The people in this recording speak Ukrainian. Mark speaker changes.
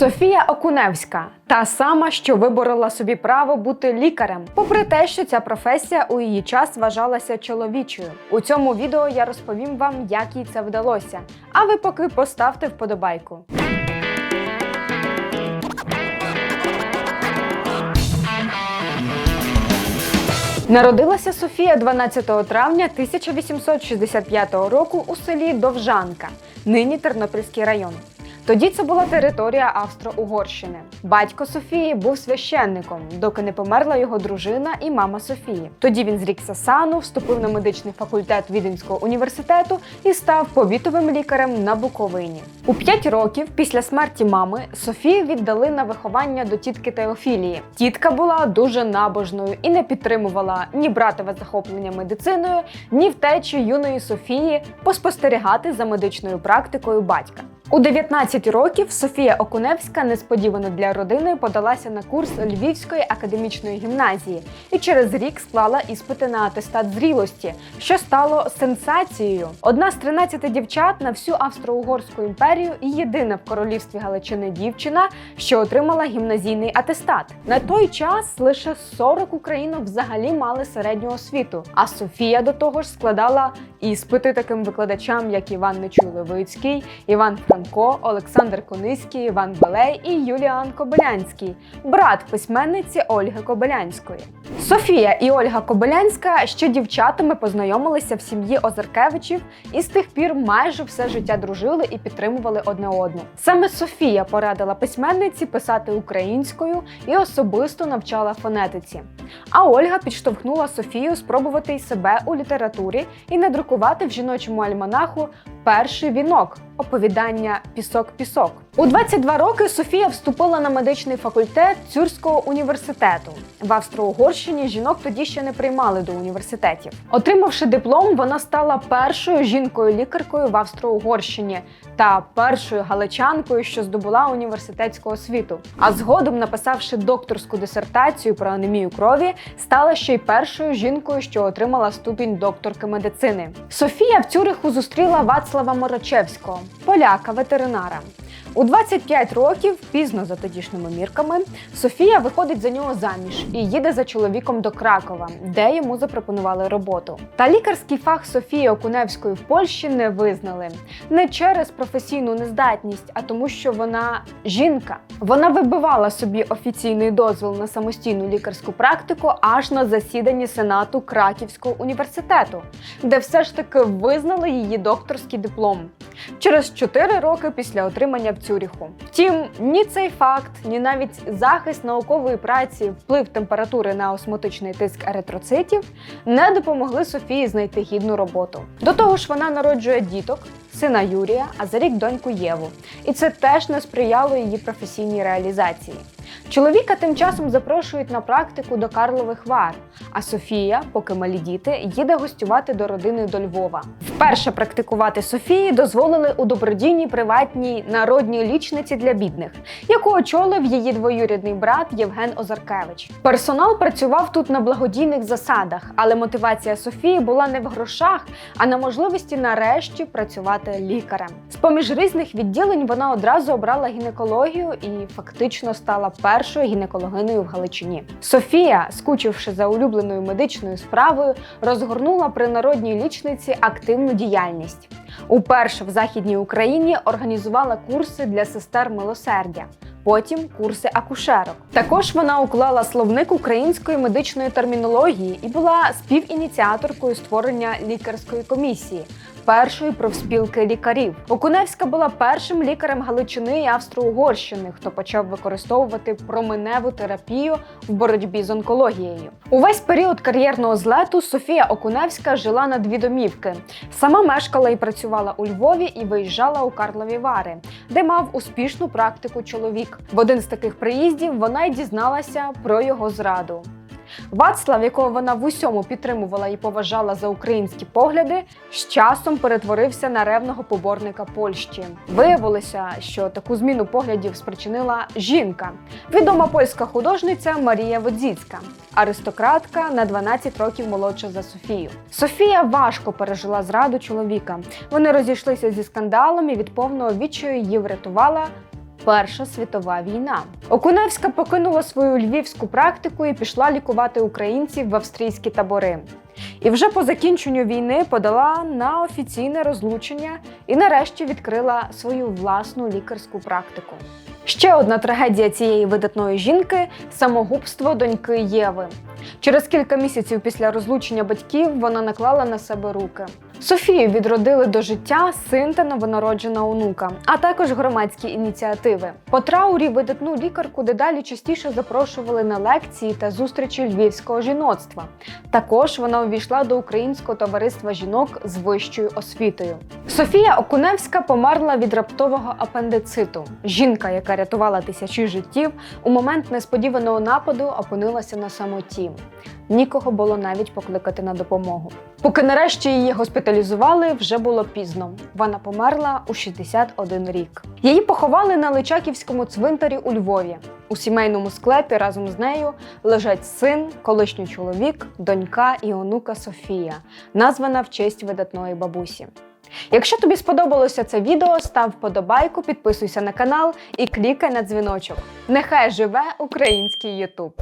Speaker 1: Софія Окуневська, та сама, що виборола собі право бути лікарем, попри те, що ця професія у її час вважалася чоловічою. У цьому відео я розповім вам, як їй це вдалося. А ви поки поставте вподобайку. Народилася Софія 12 травня 1865 року у селі Довжанка, нині Тернопільський район. Тоді це була територія Австро-Угорщини. Батько Софії був священником, доки не померла його дружина і мама Софії. Тоді він зрікся сану, вступив на медичний факультет Віденського університету і став повітовим лікарем на Буковині. У п'ять років після смерті мами Софію віддали на виховання до тітки Теофілії. Тітка була дуже набожною і не підтримувала ні братове захоплення медициною, ні втечі юної Софії поспостерігати за медичною практикою батька. У 19 років Софія Окуневська несподівано для родини подалася на курс Львівської академічної гімназії і через рік склала іспити на атестат зрілості, що стало сенсацією. Одна з 13 дівчат на всю Австро-Угорську імперію і єдина в королівстві Галичини дівчина, що отримала гімназійний атестат. На той час лише 40 українок взагалі мали середню освіту. А Софія до того ж складала іспити таким викладачам, як Іван Нечуй Левицький, Іван Франко, Олександр Кониський, Іван Белей і Юліан Кобилянський, брат письменниці Ольги Кобилянської. Софія і Ольга Кобилянська ще дівчатами познайомилися в сім'ї Озеркевичів і з тих пір майже все життя дружили і підтримували одне одну. Саме Софія порадила письменниці писати українською і особисто навчала фонетиці. А Ольга підштовхнула Софію спробувати й себе у літературі і надрукувати в жіночому альманаху перший вінок оповідання Пісок-пісок. У 22 роки Софія вступила на медичний факультет Цюрського університету. В Австро-Угорщині жінок тоді ще не приймали до університетів. Отримавши диплом, вона стала першою жінкою-лікаркою в Австро-Угорщині та першою галичанкою, що здобула університетську освіту. А згодом, написавши докторську дисертацію про анемію крові, стала ще й першою жінкою, що отримала ступінь докторки медицини. Софія в Цюриху зустріла Вацлава Морочевського, поляка, ветеринара. У 25 років, пізно за тодішніми мірками, Софія виходить за нього заміж і їде за чоловіком до Кракова, де йому запропонували роботу. Та лікарський фах Софії Окуневської в Польщі не визнали не через професійну нездатність, а тому, що вона жінка. Вона вибивала собі офіційний дозвіл на самостійну лікарську практику аж на засіданні Сенату Краківського університету, де все ж таки визнали її докторський диплом. Через 4 роки після отримання Цюріху. Втім, ні цей факт, ні навіть захист наукової праці, вплив температури на осмотичний тиск еритроцитів не допомогли Софії знайти гідну роботу. До того ж, вона народжує діток, сина Юрія, а за рік доньку Єву. І це теж не сприяло її професійній реалізації. Чоловіка тим часом запрошують на практику до Карлових Вар, а Софія, поки малі діти, їде гостювати до родини до Львова. Вперше практикувати Софії дозволили у добродійній приватній народній лічниці для бідних, яку очолив її двоюрідний брат Євген Озаркевич. Персонал працював тут на благодійних засадах, але мотивація Софії була не в грошах, а на можливості нарешті працювати лікарем. З поміж різних відділень вона одразу обрала гінекологію і фактично стала першою гінекологиною в Галичині. Софія, скучивши за улюбленою медичною справою, розгорнула при народній лічниці активну діяльність. Уперше в Західній Україні організувала курси для сестер милосердя. Потім курси акушерок. Також вона уклала словник української медичної термінології і була співініціаторкою створення лікарської комісії, першої профспілки лікарів. Окуневська була першим лікарем Галичини і Австро-Угорщини, хто почав використовувати променеву терапію в боротьбі з онкологією. Увесь період кар'єрного злету Софія Окуневська жила на дві домівки. Сама мешкала і працювала у Львові і виїжджала у Карлові Вари, де мав успішну практику чоловік. В один з таких приїздів вона й дізналася про його зраду. Вацлав, якого вона в усьому підтримувала і поважала за українські погляди, з часом перетворився на ревного поборника Польщі. Виявилося, що таку зміну поглядів спричинила жінка, відома польська художниця Марія Водзіцька, аристократка на 12 років молодша за Софію. Софія важко пережила зраду чоловіка. Вони розійшлися зі скандалом і від повного відчаю її врятувала Перша світова війна. Окуневська покинула свою львівську практику і пішла лікувати українців в австрійські табори. І вже по закінченню війни подала на офіційне розлучення і нарешті відкрила свою власну лікарську практику. Ще одна трагедія цієї видатної жінки самогубство доньки Єви. Через кілька місяців після розлучення батьків вона наклала на себе руки. Софію відродили до життя син та новонароджена онука, а також громадські ініціативи. По траурі видатну лікарку дедалі частіше запрошували на лекції та зустрічі львівського жіноцтва. Також вона увійшла до Українського товариства жінок з вищою освітою. Софія Окуневська померла від раптового апендициту. Жінка, яка рятувала тисячі життів, у момент несподіваного нападу опинилася на самоті. Нікого було навіть покликати на допомогу. Поки нарешті її госпіталізували, вже було пізно. Вона померла у 61 рік. Її поховали на Личаківському цвинтарі у Львові. У сімейному склепі разом з нею лежать син, колишній чоловік, донька і онука Софія, названа в честь видатної бабусі. Якщо тобі сподобалося це відео, став вподобайку, підписуйся на канал і клікай на дзвіночок. Нехай живе український Ютуб!